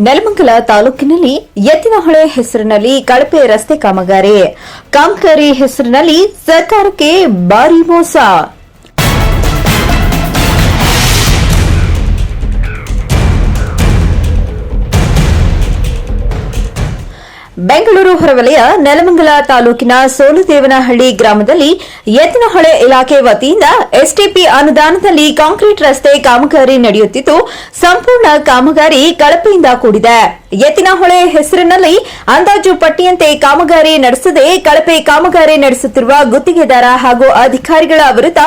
ನೆಲಮಂಗಲ ತಾಲೂಕಿನಲ್ಲಿ ಎತ್ತಿನಹೊಳೆ ಹೆಸರಿನಲ್ಲಿ ಕಳಪೆ ರಸ್ತೆ ಕಾಮಗಾರಿ. ಕಾಮಗಾರಿ ಹೆಸರಿನಲ್ಲಿ ಸರ್ಕಾರಕ್ಕೆ ಭಾರಿ ಮೋಸ. ಬೆಂಗಳೂರು ಹೊರವಲಯ ನೆಲಮಂಗಲ ತಾಲೂಕಿನ ಸೋಲುದೇವನಹಳ್ಳಿ ಗ್ರಾಮದಲ್ಲಿ ಎತ್ತಿನಹೊಳೆ ಇಲಾಖೆ ವತಿಯಿಂದ ಎಸ್ಟಿಪಿ ಅನುದಾನದಲ್ಲಿ ಕಾಂಕ್ರೀಟ್ ರಸ್ತೆ ಕಾಮಗಾರಿ ನಡೆಯುತ್ತಿದ್ದು, ಸಂಪೂರ್ಣ ಕಾಮಗಾರಿ ಕಳಪೆಯಿಂದ ಕೂಡಿದೆ. ಎತ್ತಿನಹೊಳೆ ಹೆಸರಿನಲ್ಲಿ ಅಂದಾಜು ಪಟ್ಟಿಯಂತೆ ಕಾಮಗಾರಿ ನಡೆಸದೆ ಕಳಪೆ ಕಾಮಗಾರಿ ನಡೆಸುತ್ತಿರುವ ಗುತ್ತಿಗೆದಾರ ಹಾಗೂ ಅಧಿಕಾರಿಗಳ ವಿರುದ್ಧ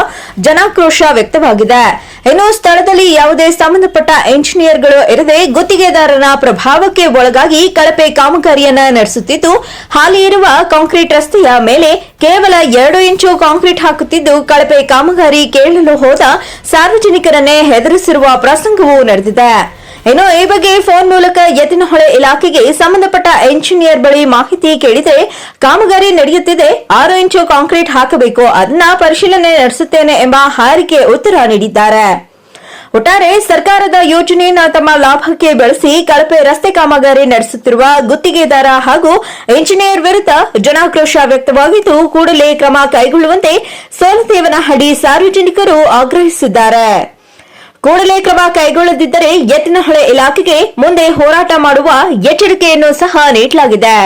ಜನಾಕ್ರೋಶ ವ್ಯಕ್ತವಾಗಿದೆ. ಇನ್ನು ಸ್ಥಳದಲ್ಲಿ ಯಾವುದೇ ಸಂಬಂಧಪಟ್ಟ ಎಂಜಿನಿಯರ್ಗಳು ಇರದೆ ಗುತ್ತಿಗೆದಾರನ ಪ್ರಭಾವಕ್ಕೆ ಒಳಗಾಗಿ ಕಳಪೆ ಕಾಮಗಾರಿಯನ್ನ ನಡೆಸುತ್ತಿದ್ದು, ಹಾಲಿ ಇರುವ ಕಾಂಕ್ರೀಟ್ ರಸ್ತೆಯ ಮೇಲೆ ಕೇವಲ ಎರಡು ಇಂಚು ಕಾಂಕ್ರೀಟ್ ಹಾಕುತ್ತಿದ್ದು, ಕಳಪೆ ಕಾಮಗಾರಿ ಕೇಳಲು ಹೋದ ಸಾರ್ವಜನಿಕರನ್ನೇ ಹೆದರಿಸಿರುವ ಪ್ರಸಂಗವೂ ನಡೆದಿದೆ. ಇನ್ನು ಈ ಬಗ್ಗೆ ಫೋನ್ ಮೂಲಕ ಎತ್ತಿನಹೊಳೆ ಇಲಾಖೆಗೆ ಸಂಬಂಧಪಟ್ಟ ಎಂಜಿನಿಯರ್ ಬಳಿ ಮಾಹಿತಿ ಕೇಳಿದರೆ ಕಾಮಗಾರಿ ನಡೆಯುತ್ತಿದೆ. ಆರು ಇಂಚು ಕಾಂಕ್ರೀಟ್ ಹಾಕಬೇಕು. ಅದನ್ನ ಪರಿಶೀಲನೆ ನಡೆಸುತ್ತೇನೆ ಎಂಬ ಹಾರಿಕೆ ಉತ್ತರ ನೀಡಿದ್ದಾರೆ. ಒಟ್ಟಾರೆ ಸರ್ಕಾರದ ಯೋಜನೆಯನ್ನ ತಮ್ಮ ಲಾಭಕ್ಕೆ ಬಳಸಿ ಕಳಪೆ ರಸ್ತೆ ಕಾಮಗಾರಿ ನಡೆಸುತ್ತಿರುವ ಗುತ್ತಿಗೆದಾರ ಹಾಗೂ ಎಂಜಿನಿಯರ್ ವಿರುದ್ಧ ಜನಾಕ್ರೋಶ ವ್ಯಕ್ತವಾಗಿದ್ದು, ಕೂಡಲೇ ಕ್ರಮ ಕೈಗೊಳ್ಳುವಂತೆ ಸೋಲದೇವನಹಳ್ಳಿ ಸಾರ್ವಜನಿಕರು ಆಗ್ರಹಿಸಿದ್ದಾರೆ. ಕೂಡಲೇ ಕ್ರಮ ಕೈಗೊಳ್ಳದಿದ್ದರೆ ಎತ್ತಿನಹೊಳೆ ಇಲಾಖೆಗೆ ಮುಂದೆ ಹೋರಾಟ ಮಾಡುವ ಎಚ್ಚರಿಕೆಯನ್ನು ಸಹ ನೀಡಲಾಗಿದೆ.